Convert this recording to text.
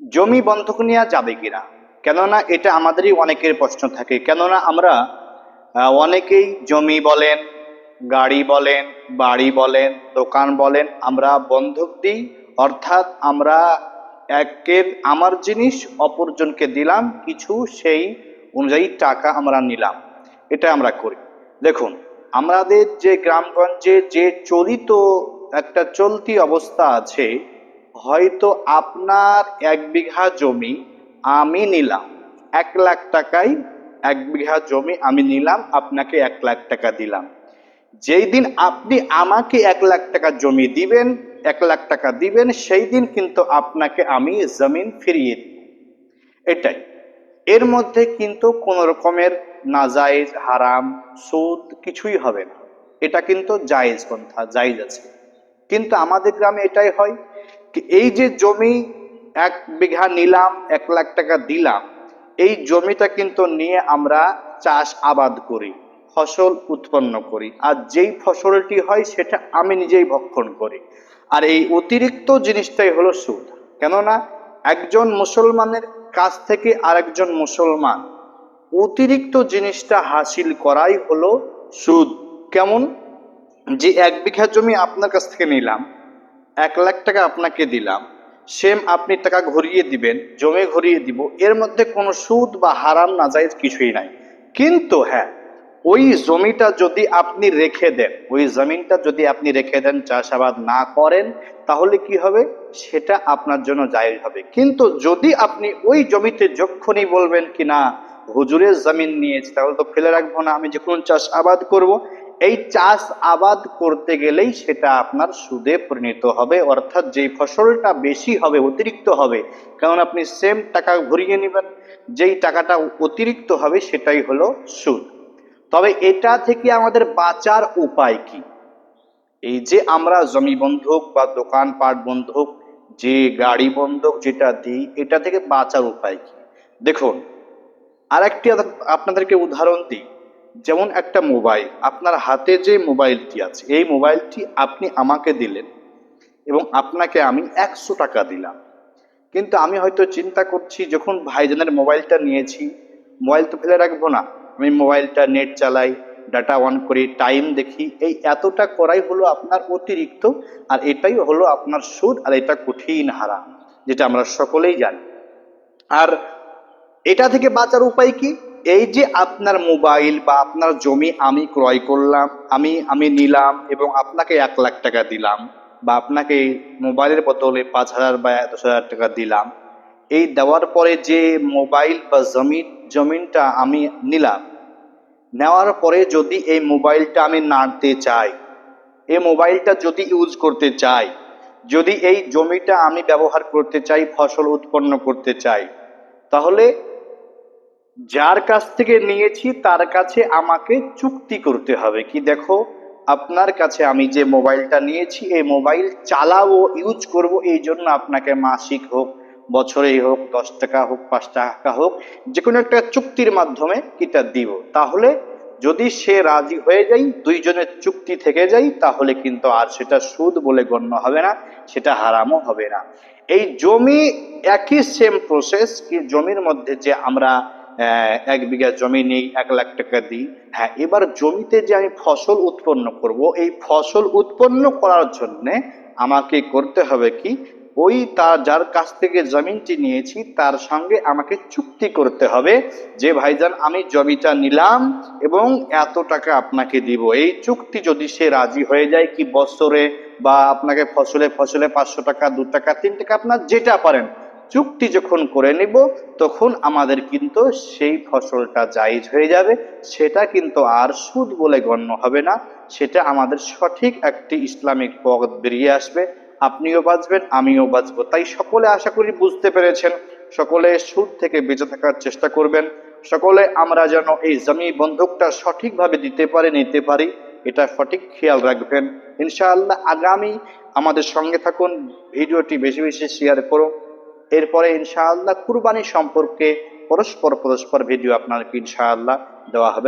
জমি বন্ধক নেওয়া যাবে কিনা? কেননা এটা আমাদেরই অনেকের প্রশ্ন থাকে। কেননা আমরা অনেকেই জমি বলেন, গাড়ি বলেন, বাড়ি বলেন, দোকান বলেন, আমরা বন্ধক দিই, অর্থাৎ আমরা একের আমার জিনিস, অপরজনকে দিলাম, কিছু সেই অনুযায়ী টাকা আমরা নিলাম। এটা আমরা করি। দেখুন, আমাদের যে গ্রামগঞ্জে যে চলিত একটা চলতি অবস্থা আছে হয়তো আপনার এক বিঘা জমি আমি নিলাম। এক লাখ টাকায় এক বিঘা জমি আমি নিলাম, আপনাকে এক লাখ টাকা দিলাম। যেই দিন আপনি আমাকে এক লাখ টাকা জমি দিবেন, এক লাখ টাকা দিবেন, সেই দিন কিন্তু আপনাকে আমি জমিন ফিরিয়ে দিব। এটাই। এর মধ্যে কিন্তু কোন রকমের নাজায়েজ, হারাম, সুদ কিছুই হবে না। এটা কিন্তু জায়েজ পন্থা, জায়েজ আছে। কিন্তু আমাদের গ্রামে এটাই হয় এই যে জমি এক বিঘা নিলাম, এক লাখ টাকা দিলাম, এই জমিটা কিন্তু নিয়ে আমরা চাষ আবাদ করি, ফসল উৎপন্ন করি। আর যেই ফসলটি হয় সেটা আমি নিজেই ভক্ষণ করি। আর এই অতিরিক্ত জিনিসটাই হলো সুদ। কেননা একজন মুসলমানের কাছ থেকে আরেকজন মুসলমান অতিরিক্ত জিনিসটা হাসিল করাই হলো সুদ। কেমন? যে এক বিঘা জমি আপনার কাছ থেকে নিলাম এক লাখ টাকা আপনাকে দিলাম। সেম আপনি টাকা ঘুরিয়ে দিবেন, জমে ঘুরিয়ে দিব। এর মধ্যে কোনো সুদ বা হারাম না যায় কিছুই নাই। কিন্তু হ্যাঁ ওই জমিটা যদি আপনি রেখে দেন, ওই জমিনটা যদি আপনি রেখে দেন, চাষাবাদ না করেন, তাহলে কি হবে? সেটা আপনার জন্য জায়েজ হবে। কিন্তু যদি আপনি ওই জমিতে যক্ষণই বলবেন কি না, হুজুরের জমিন নিয়েছি তাহলে তো ফেলে রাখব না, আমি যখন চাষ আবাদ করব। এই চাষ আবাদ করতে গেলেই সেটা আপনার সুদে পরিণত হবে, অর্থাৎ যেই ফসলটা বেশি হবে, অতিরিক্ত হবে, কারণ আপনি সেম টাকা ঘুরিয়ে নেবেন, যেই টাকাটা অতিরিক্ত হবে সেটাই হলো সুদ। তবে এটা থেকে আমাদের বাঁচার উপায় কি? এই যে আমরা জমি বন্ধক বা দোকানপাট বন্ধক, যে গাড়ি বন্ধক যেটা দিই, এটা থেকে বাঁচার উপায় কি? দেখুন, আরেকটি আপনাদেরকে উদাহরণ দিই। যেমন একটা মোবাইল, আপনার হাতে যে মোবাইলটি আছে, এই মোবাইলটি আপনি আমাকে দিলেন এবং আপনাকে আমি একশো টাকা দিলাম। কিন্তু আমি হয়তো চিন্তা করছি, যখন ভাইজানের মোবাইলটা নিয়েছি, মোবাইল তো ফেলে রাখব না, আমি মোবাইলটা নেট চালাই, ডাটা অন করি, টাইম দেখি, এই এতটা করাই হলো আপনার অতিরিক্ত আর এটাই হলো আপনার সুদ আর এটা কঠিন হারা যেটা আমরা সকলেই জানি। আর এটা থেকে বাঁচার উপায় কি? এই যে আপনার মোবাইল বা আপনার জমি আমি ক্রয় করলাম, আমি আমি নিলাম এবং আপনাকে এক লাখ টাকা দিলাম বা আপনাকে মোবাইলের বদলে পাঁচ হাজার বা দশ হাজার টাকা দিলাম, এই দেওয়ার পরে যে মোবাইল বা জমিন জমিনটা আমি নিলাম, নেওয়ার পরে যদি এই মোবাইলটা আমি নাড়তে চাই, এই মোবাইলটা যদি ইউজ করতে চাই, যদি এই জমিটা আমি ব্যবহার করতে চাই, ফসল উৎপন্ন করতে চাই, তাহলে যার কাছ থেকে নিয়েছি, তার কাছে আমাকে চুক্তি করতে হবে। কি দেখো, আপনার কাছে আমি যে মোবাইলটা নিয়েছি, এই মোবাইল চালাবো ইউজ করব, এই জন্য আপনাকে মাসিক হোক, বছরেই হোক, দশ টাকা হোক, পাঁচ টাকা হোক যে কোনো একটা চুক্তির মাধ্যমে কিটা দিব। তাহলে যদি সে রাজি হয়ে যায় দুইজনের চুক্তি থেকে যায় তাহলে কিন্তু আর সেটা সুদ বলে গণ্য হবে না, সেটা হারামও হবে না। এই জমি একই সেম প্রসেস কি জমির মধ্যে যে আমরা এক বিঘা জমি নেই, এক লাখ টাকা দিই। হ্যাঁ এবার জমিতে যে আমি ফসল উৎপন্ন করব, এই ফসল উৎপন্ন করার জন্যে আমাকে করতে হবে কি? ওই তার যার কাছ থেকে জমিনটি নিয়েছি, তার সঙ্গে আমাকে চুক্তি করতে হবে যে, ভাইজান, আমি জমিটা নিলাম এবং এত টাকা আপনাকে দিব। এই চুক্তি যদি সে রাজি হয়ে যায় কি বছরে বা আপনাকে ফসলে ফসলে পাঁচশো টাকা, দু টাকা, তিন টাকা, আপনার যেটা পারেন চুক্তি যখন করে নিব, তখন আমাদের কিন্তু সেই ফসলটা জায়েজ হয়ে যাবে। সেটা কিন্তু আর সুদ বলে গণ্য হবে না। সেটা আমাদের সঠিক একটি ইসলামিক পথ বেরিয়ে আসবে। আপনিও বাঁচবেন, আমিও বাঁচবো। তাই সকলে আশা করি বুঝতে পেরেছেন। সকলে সুদ থেকে বেঁচে থাকার চেষ্টা করবেন। সকলে আমরা যেন এই জমি বন্ধকটা সঠিকভাবে দিতে পারি, নিতে পারি, এটা সঠিক খেয়াল রাখবেন। ইনশাআল্লাহ আগামী আমাদের সঙ্গে থাকুন, ভিডিওটি বেশি বেশি শেয়ার করুন। এরপরে ইনশাআল্লাহ কুরবানি সম্পর্কে পরস্পর পরস্পর ভিডিও আপনাকে ইনশাআল্লাহ দেওয়া হবে।